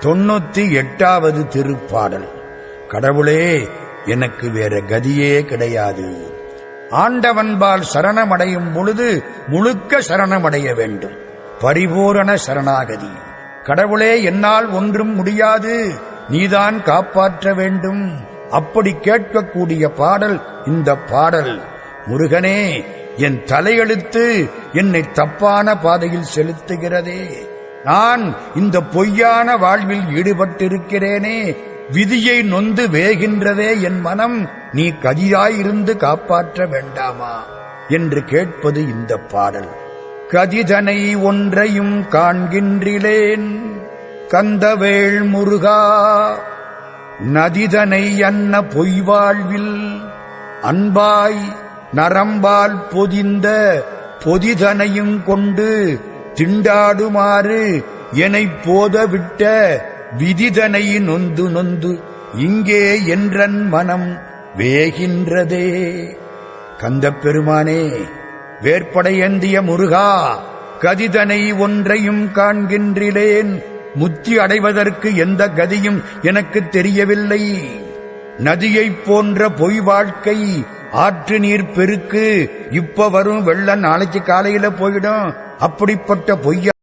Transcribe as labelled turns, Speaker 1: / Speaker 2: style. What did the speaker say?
Speaker 1: தொண்ணூத்தி எட்டாவது திருப்பாடல். கடவுளே எனக்கு வேற கதியே கிடையாது. ஆண்டவன்பால் சரணமடையும் பொழுது முழுக்க சரணமடைய வேண்டும். பரிபூரண சரணாகதி. கடவுளே என்னால் ஒன்றும் முடியாது. நீதான் காப்பாற்ற வேண்டும். அப்படி கேட்கக்கூடிய பாடல் இந்த பாடல். முருகனே என் தலையெழுத்து என்னை தப்பான பாதையில் செலுத்துகிறதே. நான் இந்த பொய்யான வாழ்வில் ஈடுபட்டிருக்கிறேனே. விதியை நொந்து வேகின்றதே என் மனம். நீ கதியாயிருந்து காப்பாற்ற வேண்டாமா? என்று கேட்பது இந்த பாடல். கதிதனை ஒன்றையும் காண்கின்றிலேன் கந்தவேள் முருகா நதிதனை அன்ன பொய்வாழ்வில். அன்பாய் நரம்பால் பொதிந்த பொதிதனையும் கொண்டு திண்டாடுமாறு எனைப் போதவிட்ட விதிதனை நொந்து நொந்து இங்கே என்றன் மனம் வேகின்றதே. கந்தப் பெருமானே வேற்படையந்திய முருகா கதிதனை ஒன்றையும் காண்கின்றிலேன் முத்தி அடைவதற்கு எந்த கதியும் எனக்கு தெரியவில்லை. நதியைப் போன்ற பொய் வாழ்க்கை ஆற்று நீர் பெருக்கு. இப்ப வரும் வெள்ளம் நாளைக்கு காலையில போயிடும். அப்படிப்பட்ட பொய்யா